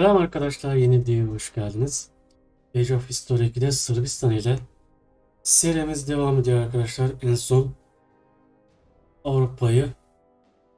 Selam arkadaşlar, yeni videoya hoş geldiniz. Age of History 2'de Sırbistan ile serimiz devam ediyor arkadaşlar. En son Avrupa'yı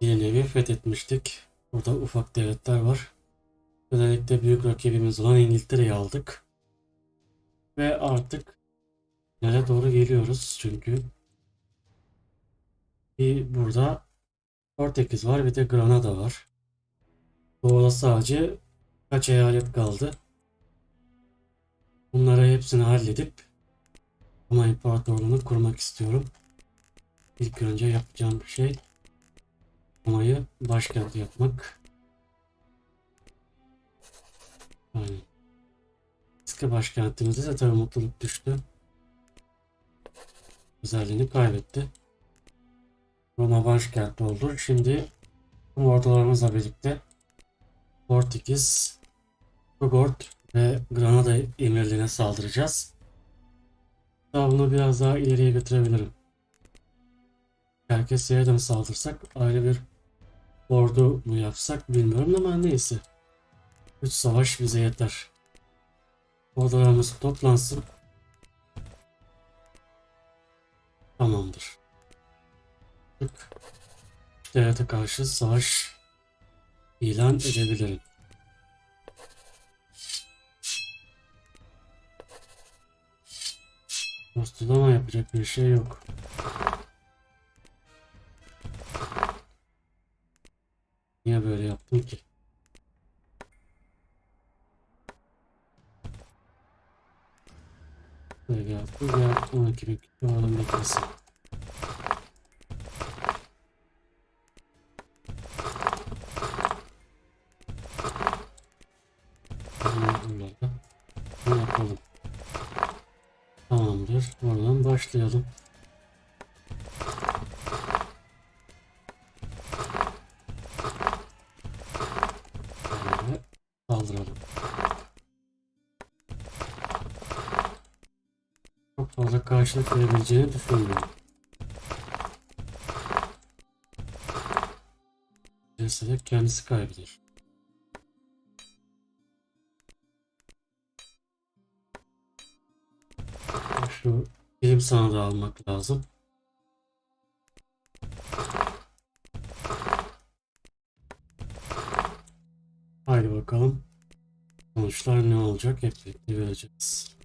bir nevi fethetmiştik. Burada ufak devletler var. Özellikle büyük rakibimiz olan İngiltere'yi aldık. Ve artık finale doğru geliyoruz çünkü bir burada Portekiz var bir de Granada var. Doğuda sadece kaç eyalet kaldı. Bunları hepsini halledip Roma İmparatorluğu'nu kurmak istiyorum. İlk önce yapacağım şey Roma'yı başkent yapmak. Aynen. Eski başkentimizde de tabii mutluluk düştü. Özelliğini kaybetti. Roma başkent oldu. Şimdi ordularımızla birlikte Portekiz, Pogord ve Granada emirliğine saldıracağız. Daha bunu biraz daha ileriye götürebilirim. Herkes yerden saldırsak ayrı bir ordu mu yapsak bilmiyorum ama neyse. Üç savaş bize yeter. Ordularımız toplansın. Tamamdır. Devlete karşı savaş ilan edebilirim. Dostlama yapacak bir şey yok. Niye böyle yaptım ki? Böyle yaptım. Gel 12 bin kişi oranın. Oradan başlayalım. Böyle. Çok fazla karşılık verebileceğini düşünmüyorum. Mesela kendisi kaybeder. Şu bilim sanadı almak lazım. Haydi bakalım. Sonuçlar ne olacak hep birlikte göreceğiz.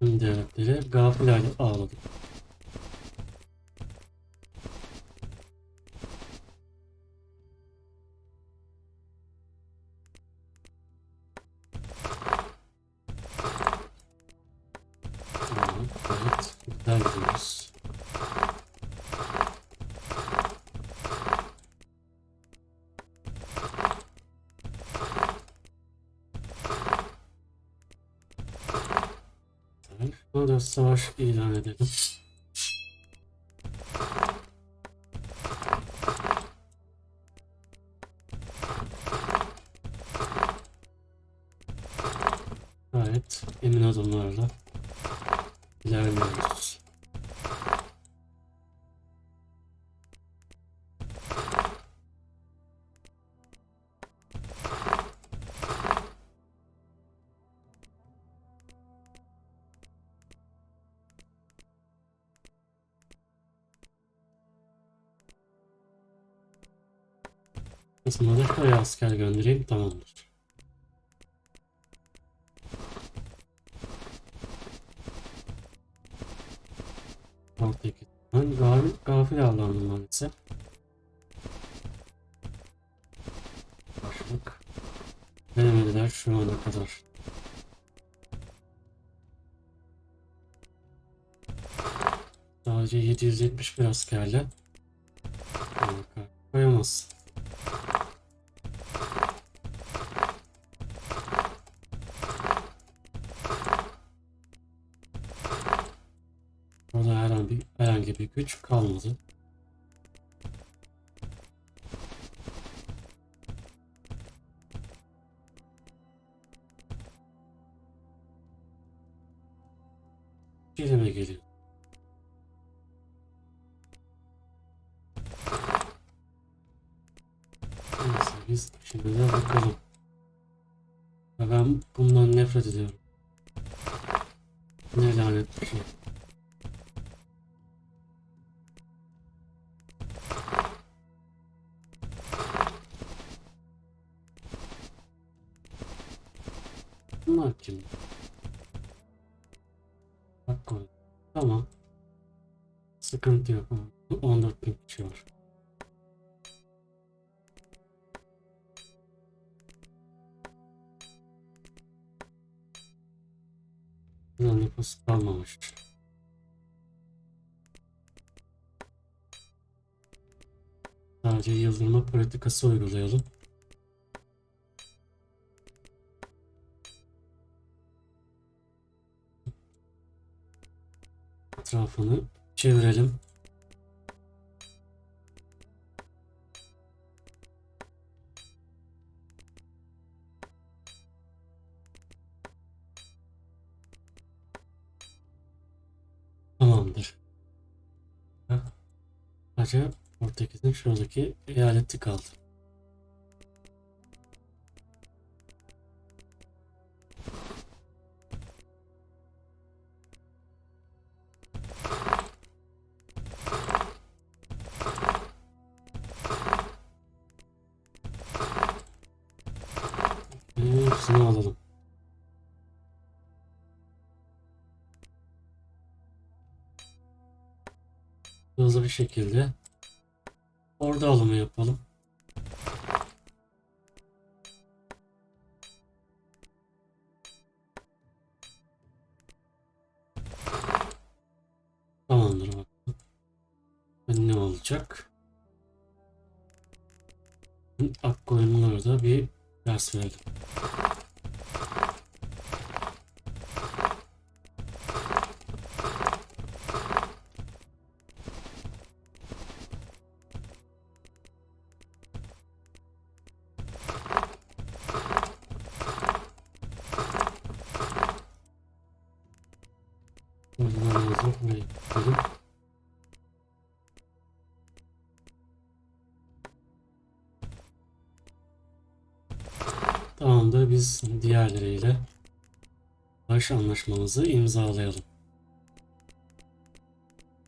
Tüm devletleri gafil ağladık. Evet, Buna da savaş ilan edelim. Aslında da şuraya asker göndereyim tamamdır. Portekiz'den gafil, gafil avlandım maalesef. Başlık. Denemediler şu ana kadar. Sadece 771 askerle Harika. Bir, herhangi bir güç kalmadı. Kelime geliyor. Neyse biz şimdi de bakalım. Ben bundan nefret ediyorum. Ne lanet bir şey. Bak koy. Tamam. Sıkıntı yok. 14 bin kişi var. Buna nüfus kalmamış. Sadece yıldırma politikası uygulayalım. Etrafını çevirelim. Tamamdır. Sadece Portekiz'in şuradaki eyaleti kaldı. Hızlı bir şekilde orada alımı yapalım. Tamamdır bakalım. Ne olacak? Ak koyunlara da bir ders verelim. Buraya koyalım. Tamamdır biz diğerleriyle barış anlaşmamızı imzalayalım.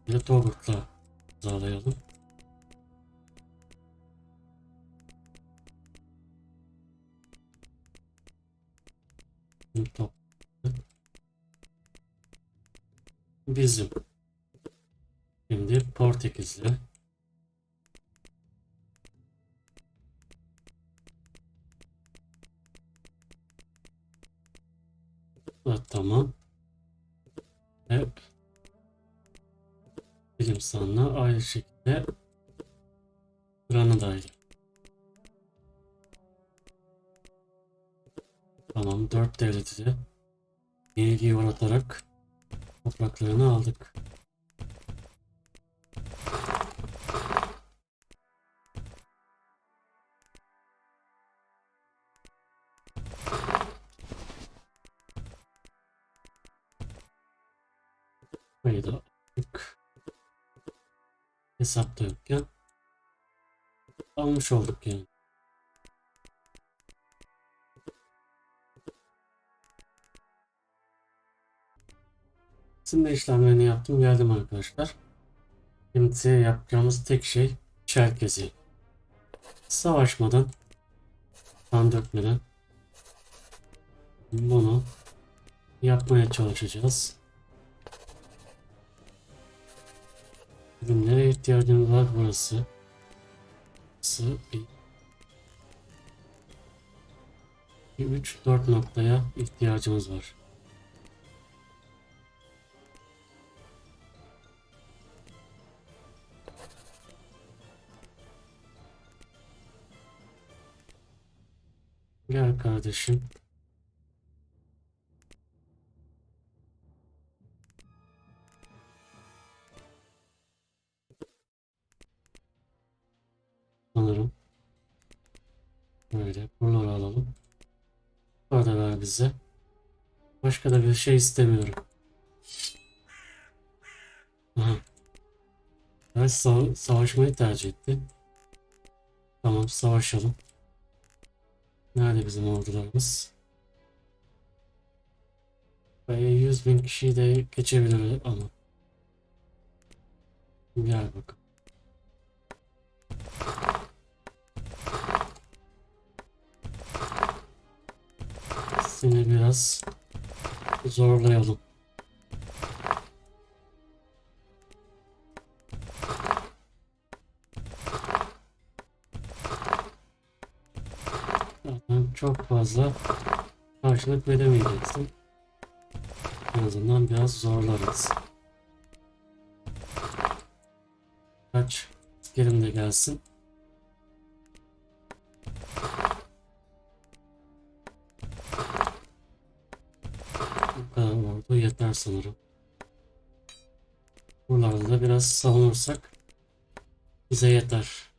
Ve Tobruk'la imzalayalım. Top. Bizim. Şimdi Portekiz'le Evet, tamam. Hep bilim insanına aynı şekilde Granada'yla. Tamam, dört devleti de yenilgiye uğratarak topraklarını aldık. Burayı da aldık. Hesapta yokken almış olduk yani. Şimdi işlemlerini yaptım geldim arkadaşlar. Şimdi yapacağımız tek şey Çerkezi. Savaşmadan, kan dökmeden bunu yapmaya çalışacağız. Bugün nereye ihtiyacımız var burası? Burası bir, bir 3 4 noktaya ihtiyacımız var. Gel kardeşim. Sanırım. Böyle buraları alalım. Burada ver bize. Başka da bir şey istemiyorum. Aha. Evet, sava- savaşmayı tercih etti. Tamam, savaşalım. Nerede bizim ordularımız? Ve 100 bin kişiyi de geçebilir ama. Gel bakalım. Seni biraz zorlayalım. Zaten çok fazla karşılık veremeyeceksin. En azından biraz zorlarız. Kaç askerim de gelsin. Bu kadar ordu yeter sanırım. Buralarda da biraz savunursak bize yeter.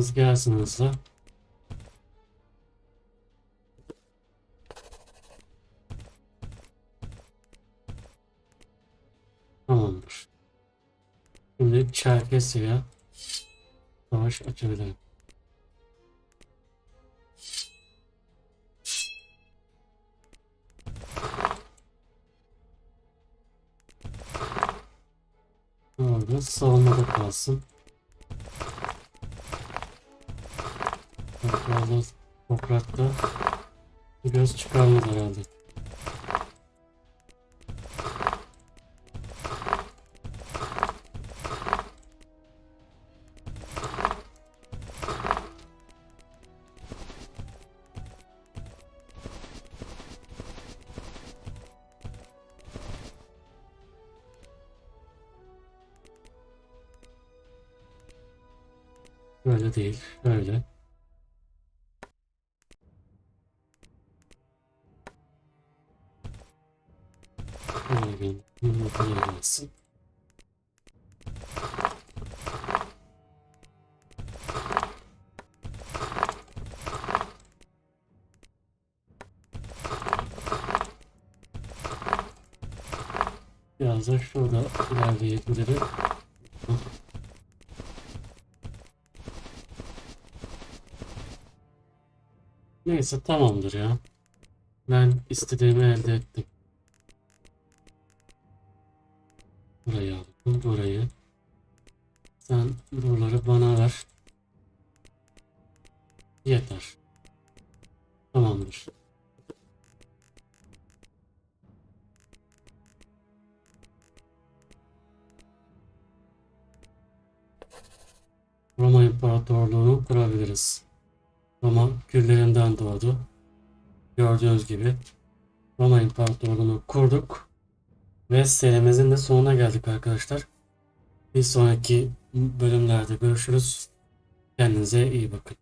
Kulağımız gelsin hızlı. Tamamdır. Şimdi Çerkesya'ya savaş açabilirim. Orada savunmada kalsın. Orada Sokrat'ta göz çıkarmadı herhalde. Böyle değil, böyle. Gel, buraya gelsin. Biraz da şurada ilerleyebilirim. Neyse tamamdır ya. Ben istediğimi elde ettim. Burayı aldım, burayı. Sen buraları bana ver. Yeter. Tamamdır. Roma İmparatorluğu'nu kurabiliriz. Roma küllerinden doğdu. Gördüğünüz gibi Roma İmparatorluğu'nu kurduk. Ve serimizin de sonuna geldik arkadaşlar. Bir sonraki bölümlerde görüşürüz. Kendinize iyi bakın.